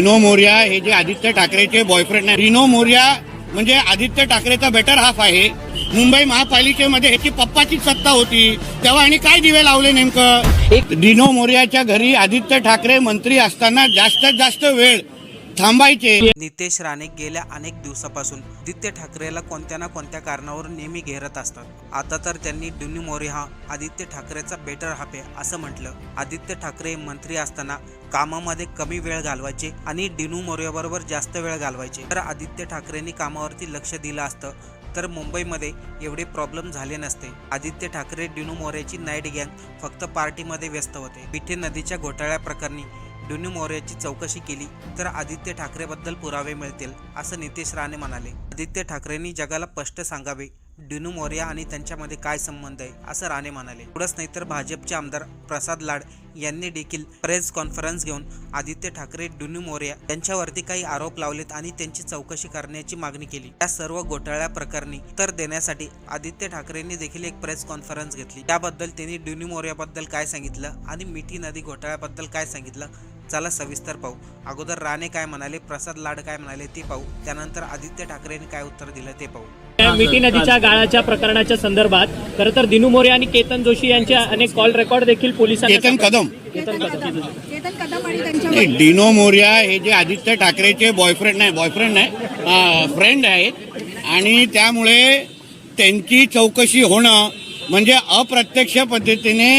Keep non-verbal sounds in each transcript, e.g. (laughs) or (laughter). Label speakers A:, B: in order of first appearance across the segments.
A: Reno Morea हे जे आदित्य ठाकरेचे बॉयफ्रेंड आहे रिनो मोर्या म्हणजे आदित्य ठाकरेचा बेटर हाफ आहे. मुंबई महापालिकेमध्ये ह्याची पप्पाची सत्ता होती. तेव्हा आणि काय दिवे लावले नेमकं? रिनो मोर्याच्या घरी आदित्य ठाकरे मंत्री असताना जास्तीत जास्त वेळ थांबायचे.
B: नितेश राणे गेल्या अनेक दिवसापासून आदित्य ठाकरेला कोणत्या ना कोणत्या कारणावर नेहमी घेरत असतात. आता तर त्यांनी डुनी मोरे हा आदित्य ठाकरेचा बेटर हाफ आहे असं म्हटलं. आदित्य ठाकरे मंत्री असताना कामामध्ये कमी वेळ घालवायचे आणि डिनू मोरेबरोबर जास्त वेळ घालवायचे. तर आदित्य ठाकरेंनी कामावरती लक्ष दिलं असतं तर मुंबईमध्ये एवढे प्रॉब्लेम झाले नसते. आदित्य ठाकरे डिनू मोरेची नाईट गँग फक्त पार्टीमध्ये व्यस्त होते. पिठे नदीच्या घोटाळ्या प्रकरणी डुन्यू मोर्याची चौकशी केली तर आदित्य ठाकरेबद्दल पुरावे मिळतील असं नितेश राणे म्हणाले. आदित्य ठाकरेंनी जगाला स्पष्ट सांगावे डिनू मोर्या आणि त्यांच्यामध्ये काय संबंध आहे असं राणे म्हणाले. एवढंच नाही तर भाजपचे आमदार प्रसाद लाड यांनी देखील प्रेस कॉन्फरन्स घेऊन आदित्य ठाकरे डुनू मोर्या यांच्यावरती काही आरोप लावलेत आणि त्यांची चौकशी करण्याची मागणी केली. या सर्व घोटाळ्या प्रकरणी उत्तर देण्यासाठी आदित्य ठाकरेंनी देखील एक प्रेस कॉन्फरन्स घेतली. त्याबद्दल त्यांनी डुनू मोर्याबद्दल काय सांगितलं आणि मिठी नदी घोटाळ्याबद्दल काय सांगितलं चला सविस्तर पाहू. अगोदर राणे काय म्हणाले प्रसाद लाड काय म्हणाले ते पाहू. त्यानंतर आदित्य ठाकरेंनी काय उत्तर दिलं ते पाहू.
C: त्या मिठी नदीच्या गाळाच्या प्रकरणाच्या संदर्भात खरं तर दिनू मोरे आणि केतन जोशी यांचे अनेक कॉल रेकॉर्ड देखील पोलिसांना
A: केतन कदम. डिनो मोर्या हे जे आदित्य ठाकरेचे बॉयफ्रेंड नाही बॉयफ्रेंड नाही फ्रेंड आहेत. आणि त्यामुळे त्यांची चौकशी होणं म्हणजे अप्रत्यक्ष पद्धतीने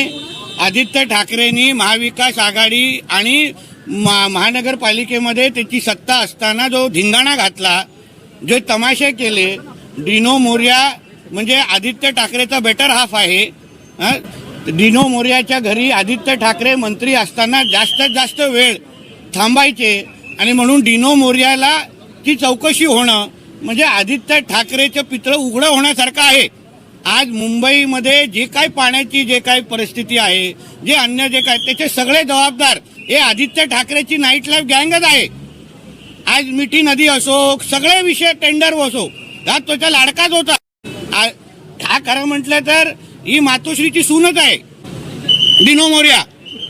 A: आदित्य ठाकरेंनी महाविकास आघाडी आणि मा- महानगरपालिकेमध्ये त्याची सत्ता असताना जो धिंगाणा घातला जे तमाशे केले डिनो मोर्या म्हणजे आदित्य ठाकरेचा बेटर हाफ आहे डिनो मोर्याच्या घरी आदित्य ठाकरे मंत्री असताना जास्तीत जास्त वेळ थांबायचे आणि म्हणून डिनो मोर्याला ती चौकशी होणं म्हणजे आदित्य ठाकरेचं पितळं उघडं होण्यासारखं आहे. आज मुंबईमध्ये जे काय पाण्याची जे काय परिस्थिती आहे जे अन्य जे काय त्याचे सगळे जबाबदार हे आदित्य ठाकरेची नाईट लाईफ गँगच आहे. आज मिठी नदी असो सगळे विषय टेंडर असो हा त्याचा लाडकाच होता. हा खरं म्हटलं तर ही मातोश्रीची सूनच आहे. डिनो मोर्या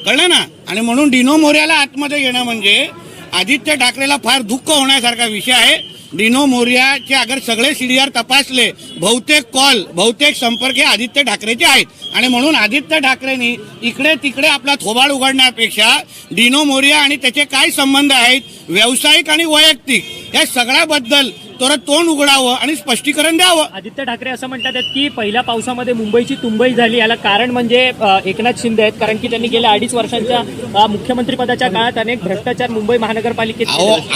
A: कळलं ना? आणि म्हणून डिनो मोर्याला आतमध्ये येणं म्हणजे आदित्य ठाकरेला फार दुःख होण्यासारखा विषय आहे. डिनो मोर्याचे अगर सगळे सीडीआर तपासले बहुतेक कॉल बहुतेक संपर्क हे आदित्य ठाकरेचे आहेत. आणि म्हणून आदित्य ठाकरेंनी इकडे तिकडे आपला थोबाड उघडण्यापेक्षा डिनो मोर्या आणि त्याचे काय संबंध आहेत व्यावसायिक आणि वैयक्तिक या सगळ्याबद्दल तर तोंड उघडावं आणि स्पष्टीकरण द्यावं.
C: आदित्य ठाकरे असं म्हणतात की पहिल्या पावसामध्ये मुंबईची तुंबई झाली. याला कारण म्हणजे एकनाथ शिंदे आहेत. कारण की त्यांनी गेल्या अडीच वर्षांच्या मुख्यमंत्री पदाच्या काळात अनेक भ्रष्टाचार मुंबई महानगरपालिकेत.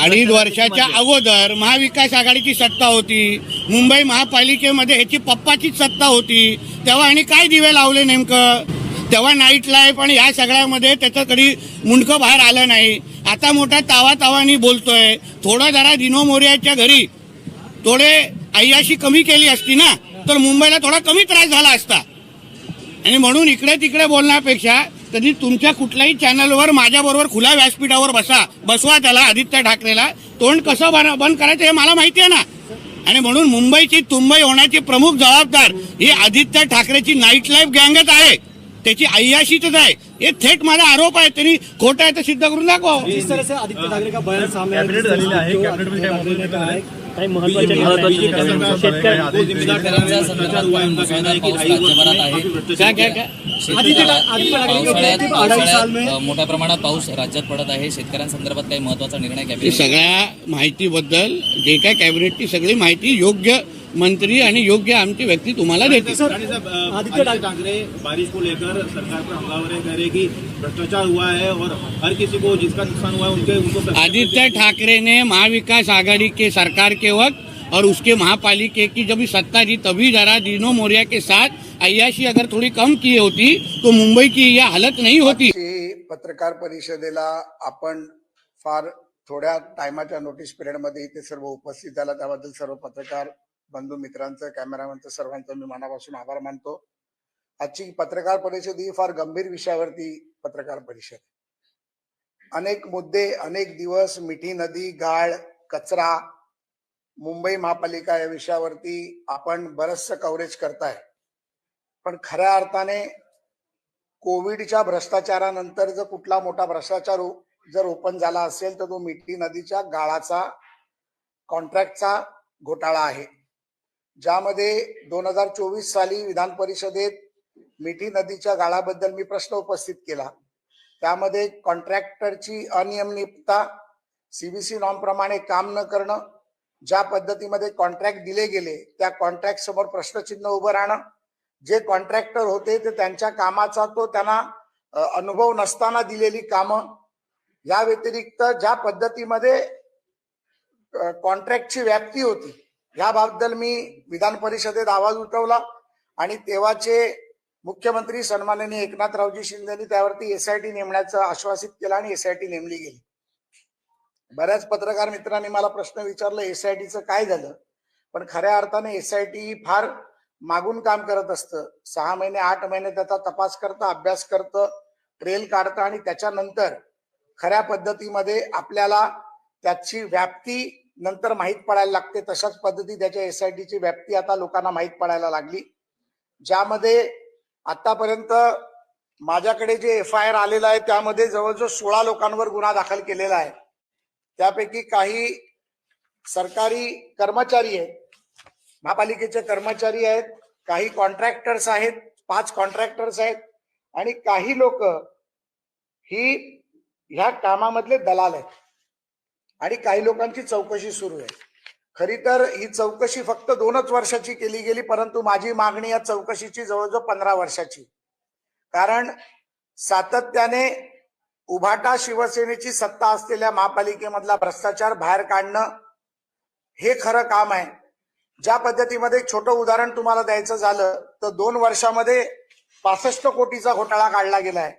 A: अडीच वर्षाच्या अगोदर महाविकास आघाडीची सत्ता होती. मुंबई महापालिकेमध्ये ह्याची पप्पाचीच सत्ता होती. तेव्हा आणि काय दिवे लावले नेमकं? तेव्हा नाईट लाईफ आणि ह्या सगळ्यामध्ये त्याचं कधी मुंडकं बाहेर आलं नाही. आता मोठा तावा तावानी बोलतोय. थोडं जरा दिनो मोर्याच्या घरी थोडे अय्याशी कमी केली असती ना तर मुंबईला थोडा कमी त्रास झाला असता. आणि म्हणून इकडे तिकडे बोलण्यापेक्षा कधी तुमच्या कुठल्याही चॅनलवर माझ्याबरोबर खुल्या व्यासपीठावर बसा बसवा त्याला आदित्य ठाकरेला. तोंड कसं बन- बंद करायचं हे मला माहिती आहे ना. आणि म्हणून मुंबईची तुंबई होण्याची प्रमुख जबाबदार ही आदित्य ठाकरेची नाईट लाईफ गँगच आहे. त्याची अय्याशीच आहे हे थेट माझा आरोप आहे त्यांनी खोटं आहे तर सिद्ध करून दाखव
D: जिस तरह से आदित्य ठाकरे का बयान सामने कहा है महत्त्वाचे हैं
E: मोठ्या प्रमाणात पाऊस राज्यात पडत आहे शेतकऱ्यांसंदर्भात काही महत्त्वाचा निर्णय
A: ही सगळ्या माहितीबद्दल जे काय कॅबिनेटची सगळी माहिती योग्य मंत्री आणि योग्य आमची व्यक्ती तुम्हाला देते
D: आदित्य ठाकरे-
F: बारिश को लेकर सरकार पर हमलावर है कह रहे कि भ्रष्टाचार हुआ है और हर किसी को जिसका नुकसान हुआ है उनके उनको
A: आदित्य ठाकरे ने महाविकास आघाड़ी के सरकार के वक्त और उसके महापालिके की जब सत्ता थी तभी जरा दिनो मोरिया के साथ अय्याशी अगर थोड़ी कम की होती तो मुंबई की यह हालत नहीं होती।
G: पत्रकार परिषदेला आपण फार थोड्या टायमाच्या नोटीस पिरियडमध्ये इथे सर्व उपस्थित झाला त्याबद्दल सर्व पत्रकार बंधू मित्रांचं कॅमेरामॅनचं सर्वांचं मी मनापासून आभार मानतो. आजची पत्रकार परिषद ही फार गंभीर विषयावरती पत्रकार परिषद अनेक मुद्दे अनेक दिवस मिठी नदी गाळ कचरा मुंबई महापालिका या विषयावरती आपण बरचसं कव्हरेज करताय. पण खऱ्या अर्थाने कोविडच्या भ्रष्टाचारानंतर जर कुठला मोठा भ्रष्टाचार जर ओपन झाला असेल तर तो मिठी नदीच्या गाळाचा कॉन्ट्रॅक्टचा घोटाळा आहे. ज्यामध्ये दोन हजार चोवीस साली विधान परिषदेत मिठी नदीच्या गाळाबद्दल मी प्रश्न उपस्थित केला. त्यामध्ये कॉन्ट्रॅक्टरची अनियमितता सीबीसी नॉर्म प्रमाणे काम न करणं ज्या पद्धतीमध्ये कॉन्ट्रॅक्ट दिले गेले त्या कॉन्ट्रॅक्ट समोर प्रश्नचिन्ह उभं राहणं. जे कॉन्ट्रॅक्टर होते ते त्यांच्या कामाचा तो त्यांना अनुभव नसताना दिलेली कामं. या व्यतिरिक्त ज्या पद्धतीमध्ये कॉन्ट्रॅक्टची व्याप्ती होती याबद्दल मी विधान परिषदेत आवाज उठवला आणि तेव्हाचे मुख्यमंत्री सन्माननीय एकनाथरावजी शिंदेनी त्यावरती एसआयटी नेमण्याचं आश्वासित केलं आणि एसआयटी नेमली गेली. बऱ्याच पत्रकार मित्रांनी मला प्रश्न विचारला एसआयटीचं काय झालं? पण खऱ्या अर्थाने एसआयटी फार मागून काम करत असतं. सहा महिने आठ महिने त्याचा तपास करतं अभ्यास करतं ट्रेल काढतं आणि त्याच्यानंतर खऱ्या पद्धतीमध्ये आपल्याला त्याची व्याप्ती नंतर माहीत पडायला लागते. तशाच पद्धती त्याच्या एसआयटीची व्याप्ती आता लोकांना माहीत पडायला लागली. ज्यामध्ये आतापर्यंत माझ्याकडे जे एफ आय आर आलेलं आहे त्यामध्ये जवळजवळ सोळा लोकांवर गुन्हा दाखल केलेला आहे. त्यापैकी काही सरकारी कर्मचारी आहेत महापालिकेचे कर्मचारी आहेत काही कॉन्ट्रॅक्टर्स आहेत पाच कॉन्ट्रॅक्टर्स आहेत आणि काही लोक ही ह्या कामामधले दलाल आहेत. आणि काही लोकांची चौकशी सुरू आहे. खरी तर ही चौकशी फक्त दोनच वर्षाची केली गेली परंतु माझी मागणी या चौकशीची जवळजवळ पंधरा वर्षाची. कारण सातत्याने उभाटा शिवसेनेची सत्ता असलेल्या महापालिकेमधला भ्रष्टाचार बाहेर काढणं हे खरं काम आहे. ज्या पद्धतीमध्ये एक छोटं उदाहरण तुम्हाला द्यायचं झालं तर दोन वर्षामध्ये पासष्ट कोटीचा घोटाळा काढला गेलाय.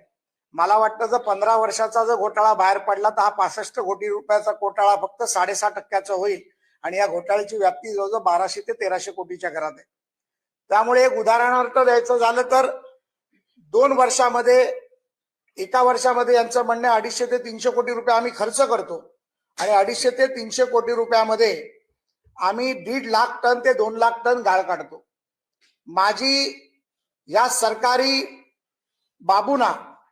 G: मला वाटतं जर पंधरा वर्षाचा जर घोटाळा बाहेर पडला तर हा पासष्ट कोटी रुपयाचा घोटाळा फक्त साडेसहा टक्क्याचा होईल. आणि या घोटाळ्याची व्याप्ती जवळजवळ बाराशे ते तेराशे कोटीच्या घरात आहे. त्यामुळे एक उदाहरणार्थ द्यायचं झालं तर दोन वर्षामध्ये एका वर्षामध्ये यांचं म्हणणं अडीचशे ते तीनशे कोटी रुपये आम्ही खर्च करतो. आणि अडीचशे ते तीनशे कोटी रुपयामध्ये आम्ही दीड लाख टन ते दोन लाख टन गाळ काढतो. माझी या सरकारी बाबूंना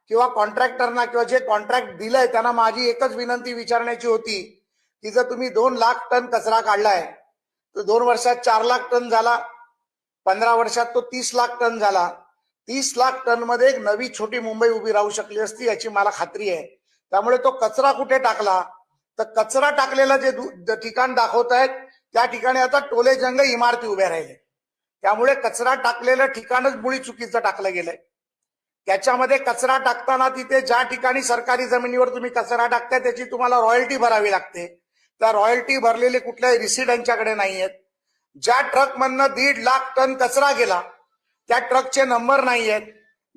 G: किंवा कॉन्ट्रॅक्टरना किंवा जे कॉन्ट्रॅक्ट दिलंय त्यांना माझी एकच विनंती विचारण्याची होती की जर तुम्ही दोन लाख टन कचरा काढलाय तर दोन वर्षात चार लाख टन झाला पंधरा वर्षात तो तीस लाख टन झाला. तीस लाख टनमध्ये एक नवी छोटी मुंबई उभी राहू शकली असती याची मला खात्री आहे. त्यामुळे तो कचरा कुठे टाकला? तर कचरा टाकलेलं जे दु- जे ठिकाण दाखवत आहेत त्या ठिकाणी आता टोले जंग इमारती उभ्या राहिले त्यामुळे कचरा टाकलेलं ठिकाणच मुळी चुकीचं टाकलं गेलंय. त्याच्यामध्ये कचरा टाकताना तिथे ज्या ठिकाणी सरकारी जमिनीवर तुम्ही कचरा टाकताय त्याची तुम्हाला रॉयल्टी भरावी लागते. त्या रॉयल्टी भरलेले कुठल्याही रिसीट यांच्याकडे नाही आहेत ज्या ट्रकमधनं दीड लाख टन कचरा गेला त्या ट्रकचे नंबर नाही आहेत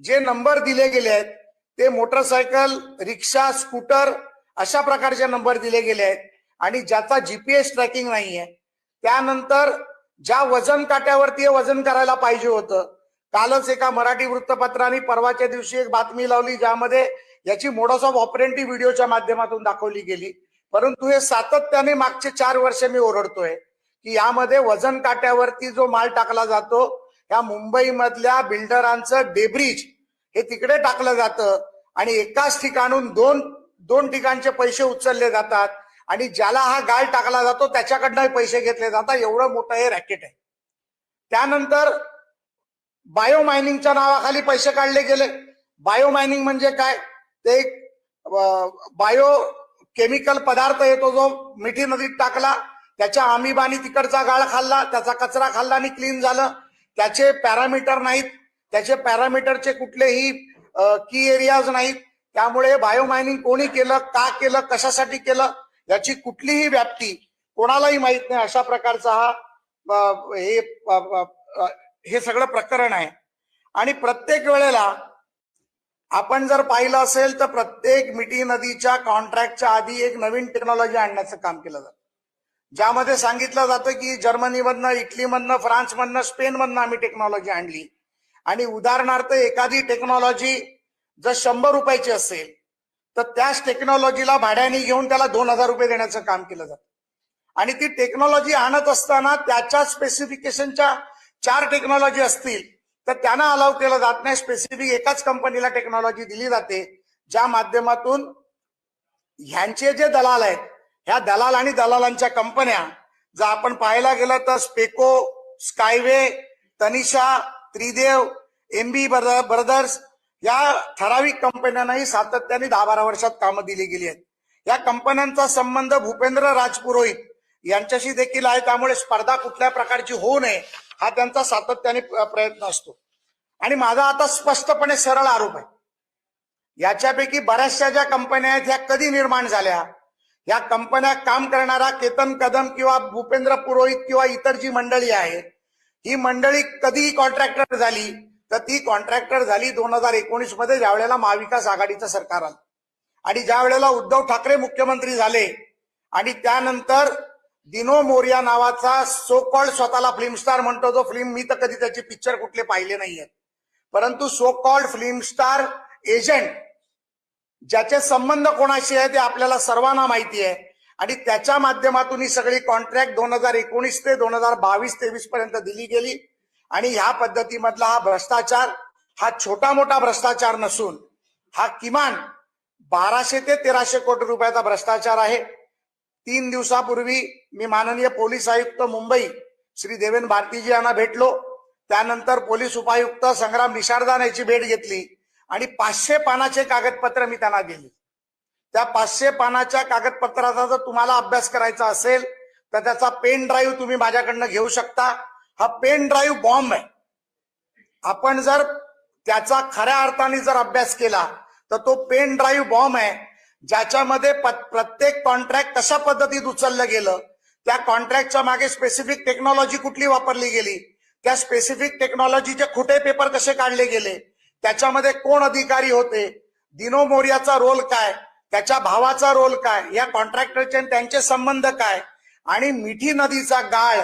G: जे नंबर दिले गेले आहेत ते मोटरसायकल रिक्षा स्कूटर अशा प्रकारचे नंबर दिले गेले आहेत. आणि ज्याचा जीपीएस ट्रॅकिंग नाहीये त्यानंतर ज्या वजन काट्यावरती हे वजन करायला पाहिजे होतं कालच एका मराठी वृत्तपत्राने परवाच्या दिवशी एक बातमी लावली ज्यामध्ये याची मोडस ऑफ ऑपरेंटी व्हिडिओच्या माध्यमातून दाखवली गेली. परंतु हे सातत्याने मागचे चार वर्ष मी ओरडतोय की यामध्ये वजन काट्यावरती जो माल टाकला जातो या मुंबईमधल्या बिल्डरांचं डेब्रिज हे तिकडे टाकलं जातं आणि एकाच ठिकाणून दोन दोन ठिकाणचे पैसे उचलले जातात आणि ज्याला हा गाळ टाकला जातो त्याच्याकडनं पैसे घेतले जातात. एवढं मोठं हे रॅकेट आहे. त्यानंतर बायो मायनिंगच्या नावाखाली पैसे काढले गेले. बायो मायनिंग म्हणजे काय? ते एक बायो केमिकल पदार्थ येतो जो मिठी नदीत टाकला त्याच्या आमिबानी तिकडचा गाळ खाल्ला त्याचा कचरा खाल्ला आणि क्लीन झालं. त्याचे पॅरामीटर नाहीत. त्याचे पॅरामीटरचे कुठलेही की एरियाज नाहीत. त्यामुळे बायो मायनिंग कोणी केलं का केलं कशासाठी केलं याची कुठलीही व्याप्ती कोणालाही माहीत नाही. अशा प्रकारचा हा हे हे सगळं प्रकरण आहे. आणि प्रत्येक वेळेला आपण जर पाहिलं असेल तर प्रत्येक मिठी नदीच्या कॉन्ट्रॅक्टच्या आधी एक नवीन टेक्नॉलॉजी आणण्याचं काम केलं जातं. ज्यामध्ये सांगितलं जातं की जर्मनीमधनं इटलीमधनं फ्रान्समधनं स्पेनमधनं आम्ही टेक्नॉलॉजी आणली. आणि उदाहरणार्थ एखादी टेक्नॉलॉजी जर शंभर रुपयाची असेल तर त्याच टेक्नॉलॉजीला भाड्याने घेऊन त्याला दोन हजार रुपये देण्याचं काम केलं जातं. आणि ती टेक्नॉलॉजी आणत असताना त्याच्या स्पेसिफिकेशनच्या चार टेक्नॉलॉजी असतील तर त्यांना अलाव केलं जात नाही. स्पेसिफिक एकाच कंपनीला टेक्नॉलॉजी दिली जाते ज्या माध्यमातून ह्यांचे जे दलाल आहेत ह्या दलाल आणि दलालांच्या कंपन्या जर आपण पाहायला गेलं तर स्पेको स्कायवे तनिषा त्रिदेव एमबी ब्रदर्स या ठराविक कंपन्यांनाही सातत्याने दहा बारा वर्षात कामं दिली गेली आहेत. या कंपन्यांचा संबंध भूपेंद्र राजपुरोहित यांच्याशी देखील आहे त्यामुळे स्पर्धा कुठल्या प्रकारची होऊ नये हा त्यांचा सातत्याने प्रयत्न असतो. आणि माझा आता स्पष्टपणे सरळ आरोप आहे. याच्यापैकी बऱ्याचशा ज्या कंपन्या आहेत ह्या कधी निर्माण झाल्या? या कंपन्या काम करणारा केतन कदम किंवा भूपेंद्र पुरोहित किंवा इतर जी मंडळी आहेत ही मंडळी कधी कॉन्ट्रॅक्टर झाली तर ती कॉन्ट्रॅक्टर झाली दोन हजार एकोणीसमध्ये ज्या वेळेला महाविकास आघाडीचं सरकार आलं. आणि ज्या वेळेला उद्धव ठाकरे मुख्यमंत्री झाले आणि त्यानंतर दिनो मोरिया नावाचा सो कॉल्ड स्वतःला फिल्म स्टार म्हणतो जो फिल्म मी तर कधी त्याचे पिक्चर कुठले पाहिले नाहीयेत. परंतु so called film star agent ज्याचे संबंध कोणाशी आहे ते आपल्याला सर्वांना माहिती आहे. आणि त्याच्या माध्यमातून ही सगळी कॉन्ट्रॅक्ट दोन हजार एकोणीस ते दोन हजार बावीस तेवीस पर्यंत दिली गेली. आणि ह्या पद्धतीमधला हा भ्रष्टाचार हा छोटा मोठा भ्रष्टाचार नसून हा किमान बाराशे ते तेराशे कोटी रुपयाचा भ्रष्टाचार आहे. तीन दिवसापूर्वी मी माननीय पोलीस आयुक्त मुंबई श्री देवेन भारतीजी यांना भेटलो. त्यानंतर पोलीस उपायुक्त संग्राम निशारदान याची भेट घेतली आणि पाचशे पानाचे कागदपत्र मी त्यांना दिली. त्या पाचशे पानाच्या कागदपत्राचा जर तुम्हाला अभ्यास करायचा असेल तर त्याचा पेन ड्राईव्ह तुम्ही माझ्याकडनं घेऊ शकता. हा पेन ड्राईव्ह बॉम्ब आहे. आपण जर त्याचा खऱ्या अर्थाने जर अभ्यास केला तर तो पेन ड्राईव्ह बॉम्ब आहे. ज्याच्यामध्ये प्रत्येक कॉन्ट्रॅक्ट कशा पद्धतीत उचललं गेलं. त्या कॉन्ट्रॅक्टच्या मागे स्पेसिफिक टेक्नॉलॉजी कुठली वापरली गेली? त्या स्पेसिफिक टेक्नॉलॉजीचे खोटे पेपर कसे काढले गेले? त्याच्यामध्ये कोण अधिकारी होते? दिनो मोर्याचा रोल काय? त्याच्या भावाचा रोल काय? या कॉन्ट्रॅक्टरचे त्यांचे संबंध काय? आणि मिठी नदीचा गाळ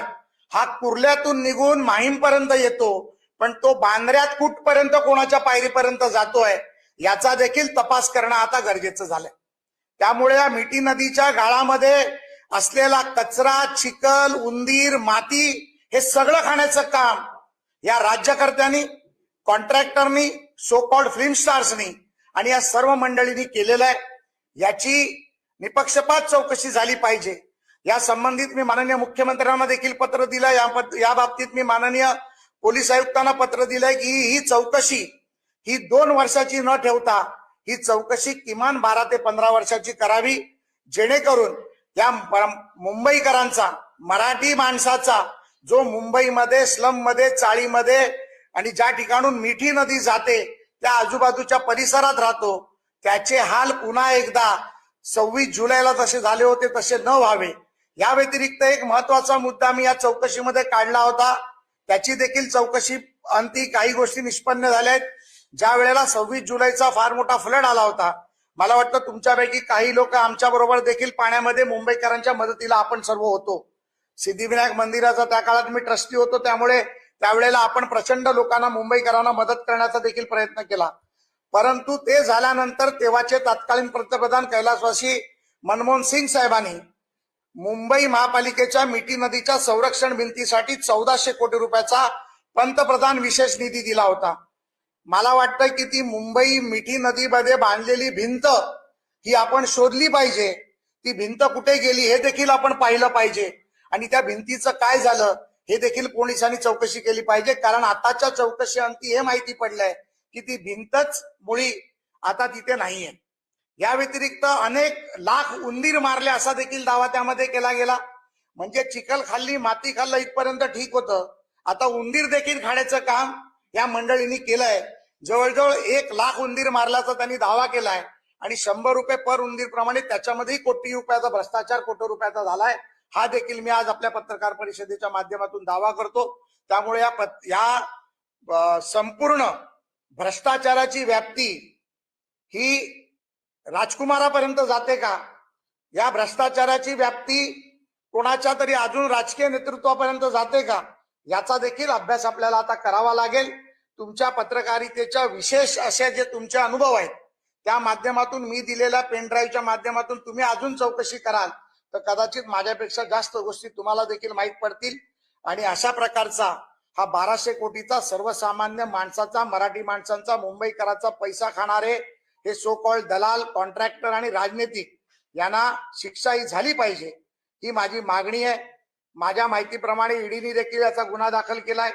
G: हा कुर्ल्यातून निघून माहीमपर्यंत येतो पण तो बांद्र्यात कुठपर्यंत कोणाच्या पायरीपर्यंत जातोय याचा देखील तपास करणं आता गरजेचं झालंय. त्यामुळे या मिठी नदीच्या गाळामध्ये असलेला कचरा चिखल उंदीर माती हे सगळं खाण्याचं काम या राज्यकर्त्यांनी कॉन्ट्रॅक्टरनी सो कॉल्ड फिल्म स्टार्सनी आणि या सर्व मंडळींनी केलेलं आहे. याची निपक्षपात चौकशी झाली पाहिजे. या संबंधित मी माननीय मुख्यमंत्र्यांना देखील पत्र दिलं. या या बाबतीत मी माननीय पोलीस आयुक्तांना पत्र दिलंय की ही चौकशी ही दोन वर्षाची न ठेवता ही चौकशी किमान बारा ते पंधरा वर्षाची करावी जेणेकरून या मुंबईकरांचा मराठी माणसाचा जो मुंबईमध्ये स्लममध्ये चाळीमध्ये आणि ज्या ठिकाणून मिठी नदी जाते त्या आजूबाजूच्या परिसरात राहतो त्याचे हाल पुन्हा एकदा सव्वीस जुलैला जसे झाले होते तसे न व्हावे. या व्यतिरिक्त एक महत्त्वाचा मुद्दा मी या चौकशीमध्ये काढला होता. त्याची देखील चौकशी अंती काही गोष्टी निष्पन्न झाल्या आहेत. ज्या वेळेला सव्वीस जुलैचा फार मोठा फ्लड आला होता मला वाटतं तुमच्यापैकी काही लोक आमच्या बरोबर देखील पाण्यामध्ये मुंबईकरांच्या मदतीला आपण सर्व होतो. सिद्धिविनायक मंदिराचा त्या काळात मी ट्रस्टी होतो त्यामुळे त्यावेळेला आपण प्रचंड लोकांना मुंबईकरांना मदत करण्याचा देखील प्रयत्न केला. परंतु ते झाल्यानंतर तेव्हाचे तत्कालीन पंतप्रधान कैलासवासी मनमोहन सिंग साहेबांनी मुंबई महापालिकेच्या मिठी नदीच्या संरक्षण भिंतीसाठी चौदाशे कोटी रुपयाचा पंतप्रधान विशेष निधी दिला होता. मला वाटतं की ती मुंबई मिठी नदीमध्ये बांधलेली भिंत ही आपण शोधली पाहिजे. ती भिंत कुठे गेली हे देखील आपण पाहिलं पाहिजे. आणि त्या भिंतीचं काय झालं हे देखील पोलिसांनी चौकशी केली पाहिजे. कारण आताच्या चौकशी अंती हे माहिती पडलंय की ती भिंतच मुळी आता तिथे नाहीये. या व्यतिरिक्त अनेक लाख उंदीर मारले असा देखील दावा त्यामध्ये केला गेला. म्हणजे चिखल खाल्ली माती खाल्लं इथपर्यंत ठीक होतं. आता उंदीर देखील खाण्याचं काम या मंडळींनी केलंय. जवळजवळ एक लाख उंदीर मारल्याचा त्यांनी दावा केलाय आणि शंभर रुपये पर उंदीर प्रमाणे त्याच्यामध्येही कोटी रुपयाचा भ्रष्टाचार कोटी रुपयाचा झालाय. हा देखील मी आज आपल्या पत्रकार परिषदेच्या माध्यमातून दावा करतो. त्यामुळे या पत- या संपूर्ण भ्रष्टाचाराची व्याप्ती ही राजकुमारापर्यंत जाते का? या भ्रष्टाचाराची व्याप्ती कोणाच्या तरी अजून राजकीय नेतृत्वापर्यंत जाते का? याचा देखील अभ्यास आपल्याला आता करावा लागेल. तुमच्या पत्रकारितेच्या विशेष अशा जे तुमचे अनुभव आहेत त्या माध्यमातून मी दिलेल्या पेनड्राईव्हच्या माध्यमातून तुम्ही अजून चौकशी कराल तर कदाचित माझ्यापेक्षा जास्त गोष्टी तुम्हाला देखील माहीत पडतील. आणि अशा प्रकारचा हा बाराशे कोटीचा सर्वसामान्य माणसाचा मराठी माणसांचा मुंबईकराचा पैसा खाणारे हे सो कॉल्ड दलाल कॉन्ट्रॅक्टर आणि राजनीतिक यांना शिक्षा ही झाली पाहिजे. ही माझी मागणी आहे. माझ्या माहितीप्रमाणे ईडीने देखील याचा गुन्हा दाखल केलाय.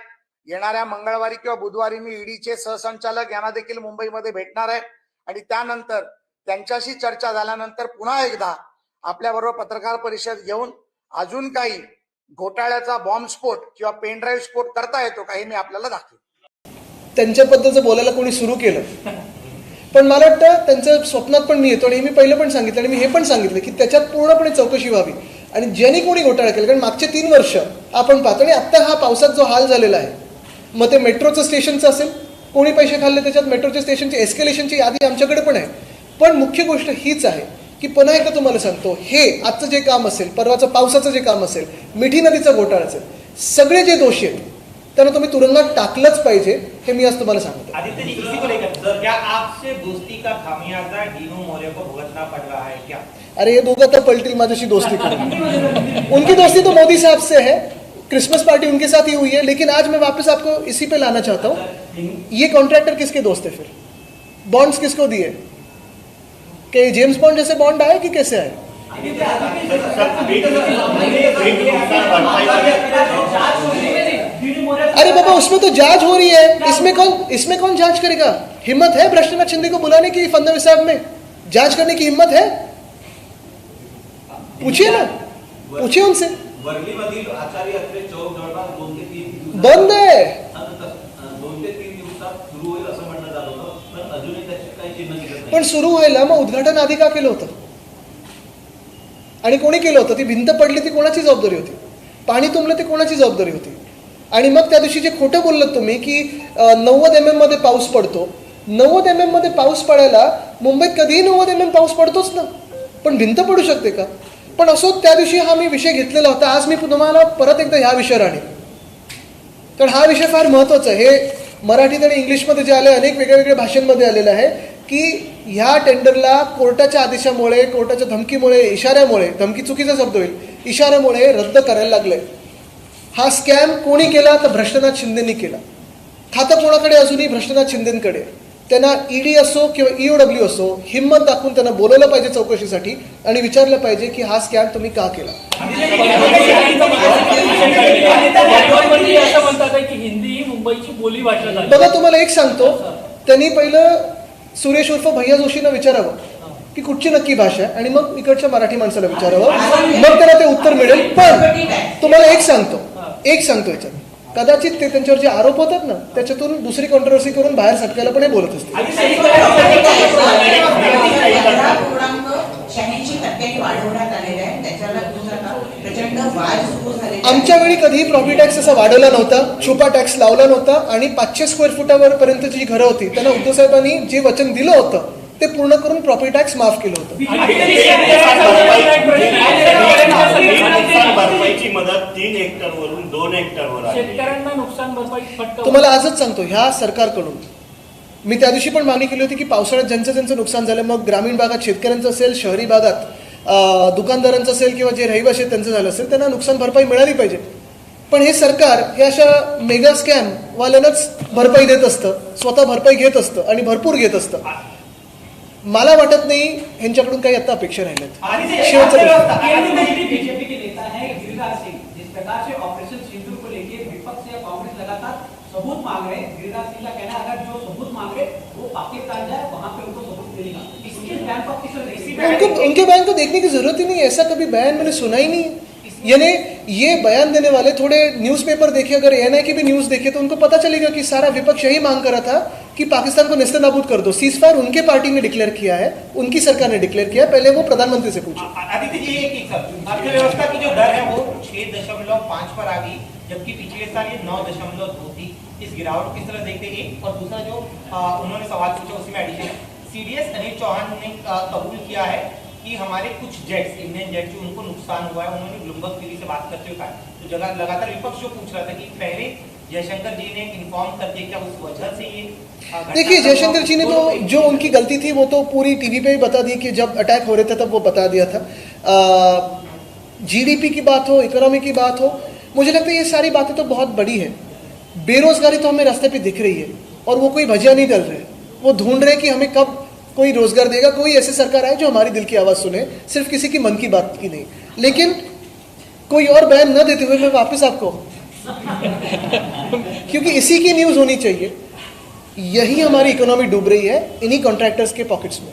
G: येणाऱ्या मंगळवारी किंवा बुधवारी मी ईडीचे सहसंचालक यांना देखील मुंबईमध्ये भेटणार आहे. आणि त्यानंतर त्यांच्याशी चर्चा झाल्यानंतर पुन्हा एकदा आपल्याबरोबर पत्रकार परिषद घेऊन अजून काही घोटाळ्याचा बॉम्बस्फोट किंवा पेनड्राईव्ह स्फोट करता येतो का हे मी आपल्याला दाखवेन.
H: त्यांच्याबद्दलचं बोलायला कोणी सुरू केलं? पण मला वाटतं त्यांचं स्वप्नात पण मी येतो आणि मी पहिलं पण सांगितलं आणि मी हे पण सांगितलं की त्याच्यात पूर्णपणे चौकशी व्हावी. आणि ज्यांनी कोणी घोटाळा केला कारण मागचे तीन वर्ष आपण पाहतो आणि आत्ता हा पावसात जो हाल झालेला आहे मग ते मेट्रोचं स्टेशनचं असेल. कोणी पैसे खाल्ले त्याच्यात? मेट्रोच्या स्टेशनची एस्केलेशनची यादी आमच्याकडे पण आहे. पण मुख्य गोष्ट हीच आहे की पुन्हा एकदा तुम्हाला सांगतो हे आजचं जे काम असेल परवाचं पावसाचं जे काम असेल मिठी नदीचा घोटाळा असेल सगळे जे दोषी आहेत त्यांना तुम्ही तुरुंगात टाकलंच पाहिजे हे मी आज तुम्हाला सांगतो.
I: है
H: अरे ये दोगों तो पलटिल माझ्याशी दोस्ती (laughs) उनकी दोस्ती तो मोदी साहब से है क्रिसमस पार्टी उनके साथ ही हुई है, लेकिन आज मैं वापस आपको इसी पे लाना चाहता हूँ। ये कॉन्ट्रैक्टर किसके दोस्त है फिर? बॉन्ड्स किसको दिए? कि जेम्स बॉन्ड जैसे बॉन्ड आए कि कैसे आए? अरे बाबा, उसमें तो जाँच हो रही है। इसमें कौन इसमें कौन जाँच करेगा? हिम्मत है भ्रष्टनाथ शिंदे को बुलाने की फडणवीस साहब में? जाँच करने की हिम्मत है? पूछिए ना। पूछिए उनसे।
I: वर्लीमधील आचार्य अत्रे चौक जवळपास दोन ते तीन
H: बंद आहे.
I: दोन ते तीन दिवसात सुरू होईल असं होतं. पण अजूनही त्याची काही चिन्ह दिसत नाही.
H: पण सुरू व्हायला मग उद्घाटन आधी का केलं होतं? आणि कोणी केलं होतं? ती भिंत पडली ती कोणाची जबाबदारी होती? पाणी तुंबलं ती कोणाची जबाबदारी होती? आणि मग त्या दिवशी जे खोटं बोललं तुम्ही की नव्वद एम एममध्ये पाऊस पडतो. नव्वद एम एममध्ये पाऊस पडायला मुंबईत कधीही नव्वद एम एम पाऊस पडतोच ना. पण भिंत पडू शकते का? पण असो त्या दिवशी हा मी विषय घेतलेला होता. आज मी तुम्हाला परत एकदा ह्या विषयावर आणेन. कारण हा विषय फार महत्त्वाचा आहे. हे मराठीत आणि इंग्लिशमध्ये जे आले अनेक वेगळ्या वेगळ्या भाषांमध्ये आलेलं आहे की ह्या टेंडरला कोर्टाच्या आदेशामुळे कोर्टाच्या धमकीमुळे इशाऱ्यामुळे धमकी चुकीचा शब्द होईल इशाऱ्यामुळे रद्द करायला लागलंय. हा स्कॅम कोणी केला? तर भ्रष्टनाथ शिंदेनी केला. खातं कोणाकडे अजूनही भ्रष्टनाथ शिंदेकडे. आहे. त्यांना ईडी असो किंवा ईओडब्ल्यू असो हिंमत दाखवून त्यांना बोलवलं पाहिजे चौकशीसाठी आणि विचारलं पाहिजे की हा स्कॅम तुम्ही का केला?
C: हिंदी मुंबईची बोली
H: बघा तुम्हाला एक सांगतो. त्यांनी पहिलं सुरेश उर्फ भैया जोशींना विचारावं की कुठची नक्की भाषा आहे आणि मग इकडच्या मराठी माणसाला विचारावं. मग त्याला ते उत्तर मिळेल. पण तुम्हाला एक सांगतो. एक सांगतो याच्यात. कदाचित ते त्यांच्यावर जे आरोप होतात ना त्याच्यातून दुसरी कॉन्ट्रोवर्सी करून बाहेर सटकायला पण हे बोलत
J: आहे.
H: आमच्या वेळी कधीही प्रॉपर्टी टॅक्स असा वाढवला नव्हता छुपा टॅक्स लावला नव्हता आणि पाचशे स्क्वेअर फुटावर पर्यंतची जी घरं होती त्यांना उद्धव साहेबांनी जे वचन दिलं होतं ते पूर्ण करून प्रॉपर्टी टॅक्स माफ केलं होतं. तुम्हाला आजच सांगतो ह्या सरकारकडून. मी त्या दिवशी पण मागणी केली होती की पावसाळ्यात ज्यांचं ज्यांचं नुकसान झालं मग ग्रामीण भागात शेतकऱ्यांचं असेल शहरी भागात दुकानदारांचं असेल किंवा जे रहिवासी आहेत त्यांचं झालं असेल त्यांना नुकसान भरपाई मिळाली पाहिजे. पण हे सरकार हे अशा मेगा स्कॅम वाल्यांनाच भरपाई देत असतं स्वतः भरपाई घेत असतं आणि भरपूर घेत असतं. मला वाटत नाही ह्यांच्याकडून काही आता अपेक्षा राहिल्यात शेवटचा प्रश्न.
I: बीजेपी के नेता है गिरिराज सिंह जिस प्रकार से ऑपरेशन सिंदूर को लेके विपक्ष या कांग्रेस लगातार सबूत मांग रहे हैं गिरिराज सिंह का कहना है अगर जो सबूत मांग रहे वो पाकिस्तान जाए वहां पे उनको सबूत मिलेगा। इसके बयान पर किस इसी
H: उनको उनके बयान को देखने की जरूरत ही नहीं है। ऐसा कभी बयान मैंने सुना ही नहीं। है यानी ये बयान देने वाले थोड़े न्यूज़पेपर देखे अगर एन की भी न्यूज़ देखे तो उनको पता चलेगा कि सारा विपक्ष यही मांग कर रहा था कि पाकिस्तान को नेस्त नाबूद कर दो। सीज फायर उनके पार्टी ने डिक्लेयर किया है उनकी सरकार ने डिक्लेयर किया पहले वो प्रधानमंत्री से पूछे।
I: एक एक अर्थव्यवस्था की जो दर है वो छह दशमलव पाँच पर आ गई जबकि पिछले साल ये नौ दशमलव दो थी। इस गिरावट किस तरह देखते हैं। और दूसरा जो आ, उन्होंने सवाल पूछा उसमें एडिशन सीडीएस अनिल चौहान ने कबूल किया है कि हमारे कुछ जेट्स इंडियन जेट जो उनको नुकसान हुआ है उन्होंने ब्लूमबर्ग टीवी से बात करते हुए कहा तो लगातार विपक्ष जो पूछ रहा था कि पहले जयशंकर जी ने इन्फॉर्म कर दिया क्या उस वजह से ये
H: देखिए जयशंकर जी ने तो जो उनकी गलती थी वो तो पूरी टीवी पे ही बता दी कि जब अटैक हो रहे थे तब वो बता दिया था। जीडीपी की बात हो इकोनॉमी की बात हो मुझे लगता है ये सारी बातें तो बहुत बड़ी है। बेरोजगारी तो हमें रास्ते पे दिख रही है और वो कोई भजिया नहीं डल रहे। वो ढूंढ रहे कि हमें कब कोई रोज़गार देगा। कोई ऐसी सरकार आए जो हमारी दिल की आवाज़ सुने सिर्फ़ किसी की मन की बात की नहीं। लेकिन कोई और बयान न देते हुए मैं वापस आपको (laughs) क्योंकि इसी की न्यूज़ होनी चाहिए। यही हमारी इकोनॉमी डूब रही है इन्हीं कॉन्ट्रैक्टर्स के पॉकेट्स में।